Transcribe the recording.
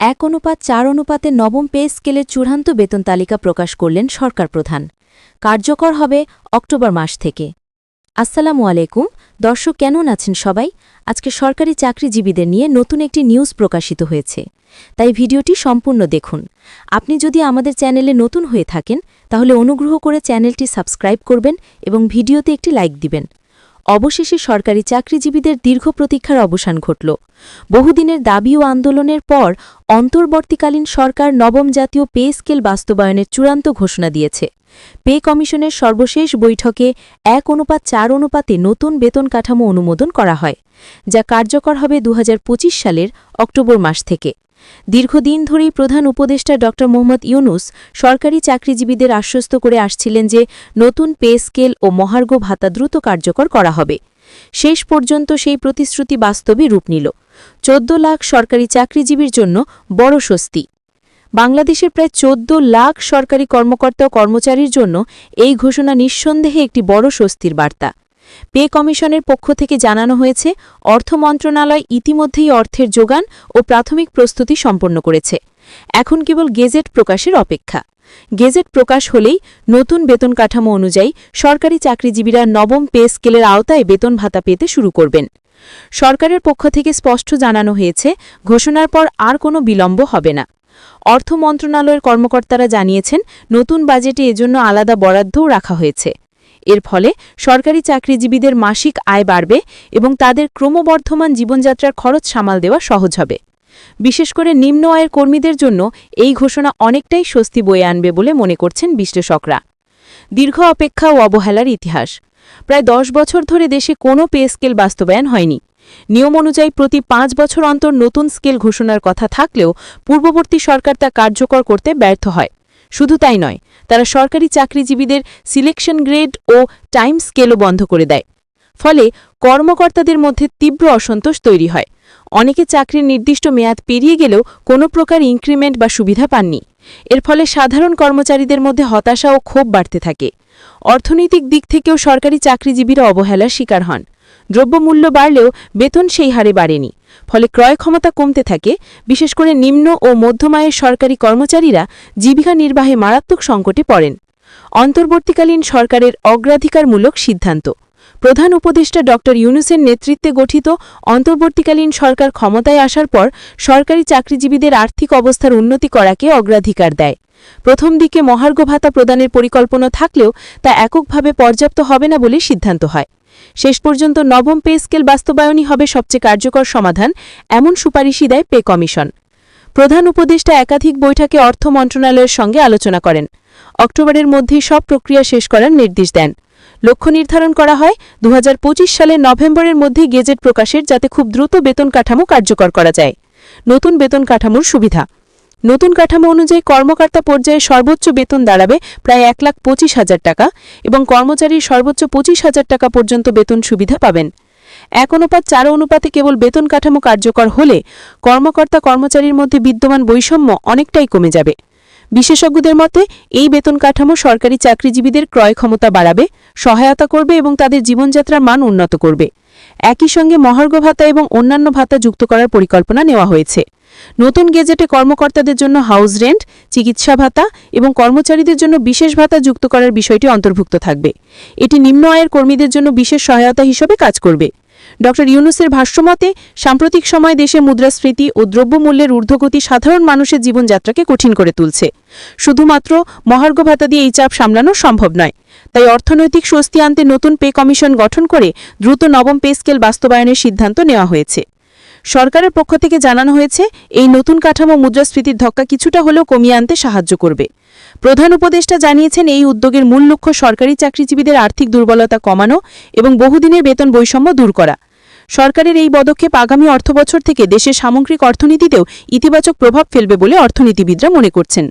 এক অনুপাত চার অনুপাতে নবম পে স্কেলের চূড়ান্ত বেতন তালিকা প্রকাশ করলেন সরকার প্রধান। কার্যকর হবে অক্টোবর মাস থেকে। আসসালামু আলাইকুম। দর্শক, কেমন আছেন সবাই? আজকে সরকারি চাকরিজীবীদের নিয়ে নতুন একটি নিউজ প্রকাশিত হয়েছে। তাই ভিডিওটি সম্পূর্ণ দেখুন। আপনি যদি আমাদের চ্যানেলে নতুন হয়ে থাকেন, তাহলে অনুগ্রহ করে চ্যানেলটি সাবস্ক্রাইব করবেন এবং ভিডিওতে একটি লাইক দিবেন। অবশেষে সরকারি চাকরিজীবীদের দীর্ঘ প্রতীক্ষার অবসান ঘটল। বহুদিনের দাবি ও আন্দোলনের পর অন্তর্বর্তীকালীন সরকার নবম জাতীয় পে স্কেল বাস্তবায়নের চূড়ান্ত ঘোষণা দিয়েছে। পে কমিশনের সর্বশেষ বৈঠকে এক অনুপাত চার অনুপাতে নতুন বেতন কাঠামো অনুমোদন করা হয়। যা কার্যকর হবে দু হাজার পঁচিশ সালের অক্টোবর মাস থেকে। দীর্ঘদিন ধরেই প্রধান উপদেষ্টা ড. মোহাম্মদ ইউনুস সরকারি চাকরিজীবীদের আশ্বস্ত করে আসছিলেন যে নতুন পে স্কেল ও মহার্ঘ ভাতা দ্রুত কার্যকর করা হবে। শেষ পর্যন্ত সেই প্রতিশ্রুতি বাস্তবে রূপ নিল। চোদ্দ লাখ সরকারি চাকরিজীবীর জন্য বড় স্বস্তি। বাংলাদেশের প্রায় চোদ্দ লাখ সরকারি কর্মকর্তা ও কর্মচারীর জন্য এই ঘোষণা নিঃসন্দেহে একটি বড় স্বস্তির বার্তা। পে কমিশনের পক্ষ থেকে জানানো হয়েছে, অর্থ মন্ত্রণালয় ইতিমধ্যেই অর্থের যোগান ও প্রাথমিক প্রস্তুতি সম্পন্ন করেছে। এখন কেবল গেজেট প্রকাশের অপেক্ষা। গেজেট প্রকাশ হলেই নতুন বেতন কাঠামো অনুযায়ী সরকারি চাকরিজীবীরা নবম পে স্কেলের আওতায় বেতন ভাতা পেতে শুরু করবেন। সরকারের পক্ষ থেকে স্পষ্ট জানানো হয়েছে, ঘোষণার পর আর কোনো বিলম্ব হবে না। অর্থ মন্ত্রণালয়ের কর্মকর্তারা জানিয়েছেন, নতুন বাজেটে এজন্য আলাদা বরাদ্দও রাখা হয়েছে। এর ফলে সরকারি চাকরিজীবীদের মাসিক আয় বাড়বে এবং তাদের ক্রমবর্ধমান জীবনযাত্রার খরচ সামাল দেওয়া সহজ হবে। বিশেষ করে নিম্ন আয়ের কর্মীদের জন্য এই ঘোষণা অনেকটাই স্বস্তি বয়ে আনবে বলে মনে করছেন বিশ্লেষকরা। দীর্ঘ অপেক্ষা ও অবহেলার ইতিহাস। প্রায় দশ বছর ধরে দেশে কোনো পে স্কেল বাস্তবায়ন হয়নি। নিয়ম অনুযায়ী প্রতি পাঁচ বছর অন্তর নতুন স্কেল ঘোষণার কথা থাকলেও পূর্ববর্তী সরকার তা কার্যকর করতে ব্যর্থ হয়। শুধু তাই নয়, তারা সরকারি চাকরিজীবীদের সিলেকশন গ্রেড ও টাইম স্কেলও বন্ধ করে দেয়। ফলে কর্মকর্তাদের মধ্যে তীব্র অসন্তোষ তৈরি হয়। অনেকে চাকরির নির্দিষ্ট মেয়াদ পেরিয়ে গেলেও কোনো প্রকার ইনক্রিমেন্ট বা সুবিধা পাননি। এর ফলে সাধারণ কর্মচারীদের মধ্যে হতাশা ও ক্ষোভ বাড়তে থাকে। অর্থনৈতিক দিক থেকেও সরকারি চাকরিজীবীরা অবহেলার শিকার হন। দ্রব্যমূল্য বাড়লেও বেতন সেই হারে বাড়েনি। ফলে ক্রয় ক্ষমতা কমতে থাকে। বিশেষ করে নিম্ন ও মধ্যমায়ের সরকারি কর্মচারীরা জীবিকা নির্বাহে মারাত্মক সংকটে পড়েন। অন্তর্বর্তীকালীন সরকারের অগ্রাধিকারমূলক সিদ্ধান্ত। প্রধান উপদেষ্টা ড ইউনুসের নেতৃত্বে গঠিত অন্তর্বর্তীকালীন সরকার ক্ষমতায় আসার পর সরকারি চাকরিজীবীদের আর্থিক অবস্থার উন্নতি করাকে অগ্রাধিকার দেয়। প্রথম দিকে মহার্ঘ ভাতা প্রদানের পরিকল্পনা থাকলেও তা এককভাবে পর্যাপ্ত হবে না বলে সিদ্ধান্ত হয়। শেষ পর্যন্ত নবম পে স্কেল বাস্তবায়নই হবে সবচেয়ে কার্যকর সমাধান, এমন সুপারিশই দেয় পে কমিশন। প্রধান উপদেষ্টা একাধিক বৈঠকে অর্থ মন্ত্রণালয়ের সঙ্গে আলোচনা করেন। অক্টোবরের মধ্যেই সব প্রক্রিয়া শেষ করার নির্দেশ দেন। লক্ষ্য নির্ধারণ করা হয়। দু হাজার পঁচিশ সালের নভেম্বরের মধ্যেই গেজেট প্রকাশের যাতে খুব দ্রুত বেতন কাঠামো কার্যকর করা যায়। নতুন বেতন কাঠামোর সুবিধা। নতুন কাঠামো অনুযায়ী কর্মকর্তা পর্যায়ে সর্বোচ্চ বেতন দাঁড়াবে প্রায় এক লাখ পঁচিশ হাজার টাকা এবং কর্মচারীর সর্বোচ্চ পঁচিশ হাজার টাকা পর্যন্ত বেতন সুবিধা পাবেন। এক অনুপাত চার অনুপাতে কেবল বেতন কাঠামো কার্যকর হলে কর্মকর্তা কর্মচারীর মধ্যে বিদ্যমান বৈষম্য অনেকটাই কমে যাবে। বিশেষজ্ঞদের মতে, এই বেতন কাঠামো সরকারি চাকরিজীবীদের ক্রয় ক্ষমতা বাড়াবে, সহায়তা করবে এবং তাদের জীবনযাত্রার মান উন্নত করবে। একই সঙ্গে মহার্ঘ ভাতা এবং অন্যান্য ভাতা যুক্ত করার পরিকল্পনা নেওয়া হয়েছে। নতুন গেজেটে কর্মকর্তাদের জন্য হাউস রেন্ট, চিকিৎসা ভাতা এবং কর্মচারীদের জন্য বিশেষ ভাতা যুক্ত করার বিষয়টি অন্তর্ভুক্ত থাকবে। এটি নিম্ন আয়ের কর্মীদের জন্য বিশেষ সহায়তা হিসেবে কাজ করবে। ড. ইউনুসের ভাষ্যমতে, সাম্প্রতিক সময় দেশে মুদ্রাস্ফীতি ও দ্রব্যমূল্যের ঊর্ধ্বগতি সাধারণ মানুষের জীবনযাত্রাকে কঠিন করে তুলছে। শুধুমাত্র মহার্ঘ ভাতা দিয়ে এই চাপ সামলানো সম্ভব নয়। তাই অর্থনৈতিক স্বস্তি আনতে নতুন পে কমিশন গঠন করে দ্রুত নবম পে স্কেল বাস্তবায়নের সিদ্ধান্ত নেওয়া হয়েছে। সরকারের পক্ষ থেকে জানানো হয়েছে, এই নতুন কাঠামো মুদ্রাস্ফীতির ধক্কা কিছুটা হলেও কমিয়ে আনতে সাহায্য করবে। প্রধান উপদেষ্টা জানিয়েছেন, এই উদ্যোগের মূল লক্ষ্য সরকারি চাকরিজীবীদের আর্থিক দুর্বলতা কমানো এবং বহুদিনের বেতন বৈষম্য দূর করা। সরকারের এই পদক্ষেপ আগামী অর্থবছর থেকে দেশের সামগ্রিক অর্থনীতিতেও ইতিবাচক প্রভাব ফেলবে বলে অর্থনীতিবিদরা মনে করছেন।